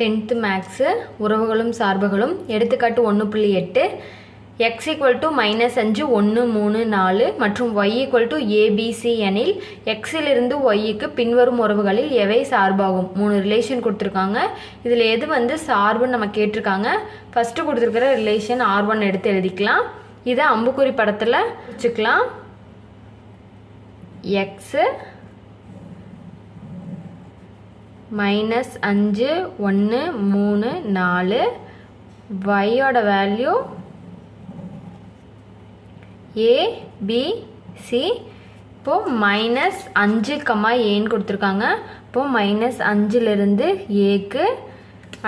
Tenth maths உறவுகளும் சார்புகளும். எடுத்துக்காட்டு ஒன்று புள்ளி எட்டு. எக்ஸ் ஈக்குவல் டு மைனஸ் அஞ்சு ஒன்று மூணு நாலு மற்றும் ஒய் ஈக்குவல் டு ஏபிசி எனில் எக்ஸிலிருந்து ஒய்க்கு பின்வரும் உறவுகளில் எவை சார்பாகும்? மூணு ரிலேஷன் கொடுத்துருக்காங்க. இதில் எது வந்து சார்புன்னு நம்ம கேட்டிருக்காங்க. ஃபஸ்ட்டு கொடுத்துருக்கிற ரிலேஷன் ஆர் ஒன் எடுத்து எழுதிக்கலாம். இதை அம்புக்குறி படத்தில் வச்சுக்கலாம். எக்ஸு மைனஸ் அஞ்சு ஒன்று மூணு நாலு. ஒய்யோட வேல்யூ ஏ பி சி இப்போது மைனஸ் அஞ்சு கம்மா ஏன்னு கொடுத்துருக்காங்க. இப்போது மைனஸ் அஞ்சுலேருந்து ஏக்கு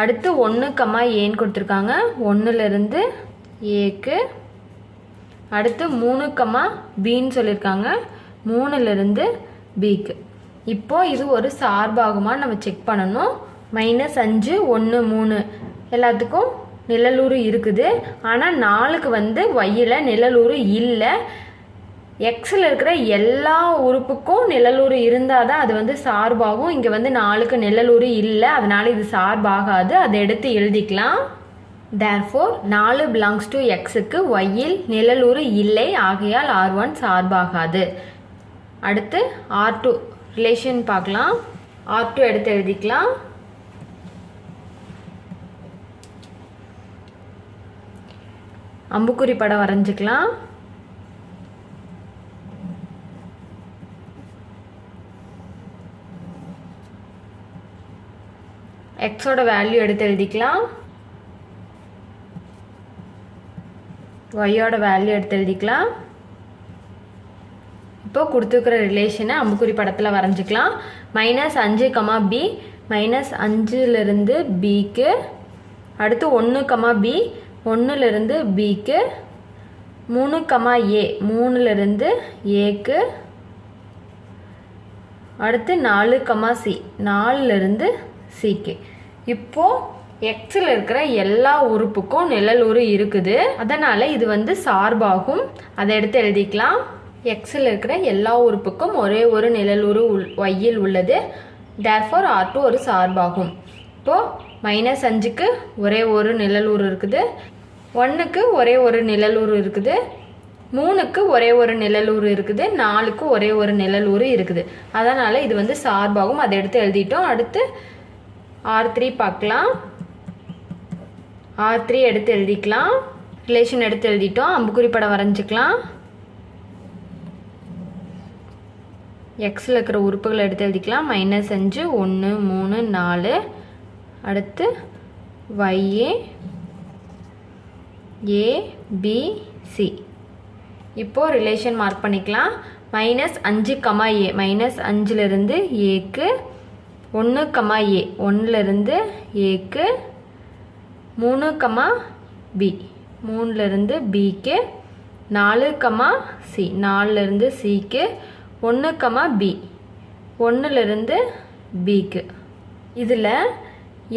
அடுத்து ஒன்று கம்மா ஏன்னு கொடுத்துருக்காங்க. ஒன்றுலேருந்து ஏக்கு அடுத்து மூணு கம்மா பின்னு சொல்லியிருக்காங்க. மூணுலேருந்து பிக்கு இப்போ இது ஒரு சார்பாகுமா நம்ம செக் பண்ணணும். மைனஸ் அஞ்சு ஒன்று மூணு. எல்லாத்துக்கும் நிழலூறு இருக்குது. ஆனால் நாலுக்கு வந்து ஒய்யில் நிழலூறு இல்லை. எக்ஸில் இருக்கிற எல்லா உறுப்புக்கும் நிழலூறு இருந்தால் தான் அது வந்து சார்பாகும். இங்கே வந்து நாலுக்கு நிழலூறு இல்லை. அதனால் இது சார்பாகாது. அதை எடுத்து எழுதிக்கலாம். தேர்ஃபோர் நாலு பிலாங்ஸ் டு எக்ஸுக்கு ஒய்யில் நிழலூறு இல்லை. ஆகையால் ஆர் ஒன் சார்பாகாது. அடுத்து ஆர் டூ ரிலேஷன் பார்க்கலாம். ஆர் டூ எடுத்து எழுதிக்கலாம். அம்புக்குறி படம் வரைஞ்சிக்கலாம். எக்ஸோட வேல்யூ எடுத்து எழுதிக்கலாம். ஒய்யோட வேல்யூ எடுத்து எழுதிக்கலாம். இப்போ கொடுத்துருக்குற ரிலேஷனை அம்புக்குறி படத்தில் வரைஞ்சிக்கலாம். மைனஸ் அஞ்சு கமா பி மைனஸ் அஞ்சுலேருந்து பிக்கு அடுத்து ஒன்று கமா பி ஒன்றுலேருந்து பிக்கு மூணு கமா ஏ மூணுலேருந்து ஏக்கு அடுத்து நாலு கமா சி நாலுலேருந்து சிக்கு இப்போது எக்ஸில் இருக்கிற எல்லா உறுப்புக்கும் நிழல் உரு இருக்குது. அதனால் இது வந்து சார்பாகும். அதை எடுத்து எழுதிக்கலாம். எக்ஸில் இருக்கிற எல்லா உறுப்புக்கும் ஒரே ஒரு நிழலுறு உள் ஒய்யில் உள்ளது. தேர்ஃபார் ஆர் டூ ஒரு சார்பாகும். இப்போது மைனஸ் அஞ்சுக்கு ஒரே ஒரு நிழலுறு இருக்குது. ஒன்றுக்கு ஒரே ஒரு நிழலுறு இருக்குது. மூணுக்கு ஒரே ஒரு நிழலூர் இருக்குது. நாலுக்கு ஒரே ஒரு நிழலூர் இருக்குது. அதனால் இது வந்து சார்பாகும். அதை எடுத்து எழுதிட்டோம். அடுத்து ஆர் த்ரீ பார்க்கலாம். ஆர் த்ரீ எடுத்து எழுதிக்கலாம். ரிலேஷன் எடுத்து எழுதிட்டோம். அம்புக்குறி படம் வரைஞ்சிக்கலாம். எக்ஸில் இருக்கிற உறுப்புகளை எடுத்து எழுதிக்கலாம். மைனஸ் அஞ்சு ஒன்று மூணு நாலு. அடுத்து Y A A B C இப்போது ரிலேஷன் மார்க் பண்ணிக்கலாம். மைனஸ் அஞ்சு கமா ஏ மைனஸ் அஞ்சுலேருந்து ஏக்கு ஒன்று கமா ஏ ஒன்றுலேருந்து ஏக்கு மூணு கமா பி மூணுலேருந்து பிக்கு நாலு கமா சி நாலுலேருந்து சிக்கு ஒன்று கமா பி ஒன்றுலேருந்து பிக்கு இதில்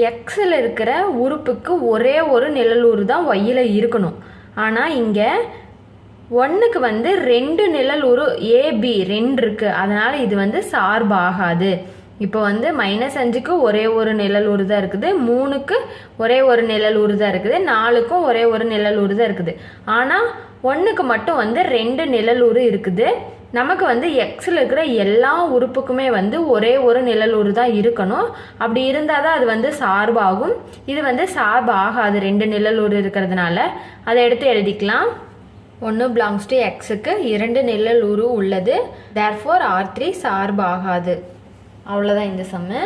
எக்ஸில் இருக்கிற உறுப்புக்கு ஒரே ஒரு நிழலூர் தான் ஒய்யில் இருக்கணும். ஆனால் இங்கே ஒன்றுக்கு வந்து ரெண்டு நிழலூர் ஏபி ரெண்டு இருக்குது அதனால் இது வந்து சார்பாகாது. இப்போ வந்து மைனஸ் அஞ்சுக்கு ஒரே ஒரு நிழலூர் தான் இருக்குது. மூணுக்கு ஒரே ஒரு நிழலூர் தான் இருக்குது. நாலுக்கும் ஒரே ஒரு நிழலூர் தான் இருக்குது. ஆனால் ஒன்றுக்கு மட்டும் வந்து ரெண்டு நிழலூர் இருக்குது. நமக்கு வந்து எக்ஸில் இருக்கிற எல்லா உறுப்புக்குமே வந்து ஒரே ஒரு நிழலூர் தான் இருக்கணும். அப்படி இருந்தால் தான் அது வந்து சார்பாகும். இது வந்து சார்பு ஆகாது ரெண்டு நிழலூர் இருக்கிறதுனால. அதை எடுத்து எழுதிக்கலாம். ஒன்று பிலாங்ஸ் டு எக்ஸுக்கு இரண்டு நிழலூரு உள்ளது. தேர்ஃபோர் ஆர் த்ரீ சார்பாகாது. அவ்வளோதான் இந்த சம்மு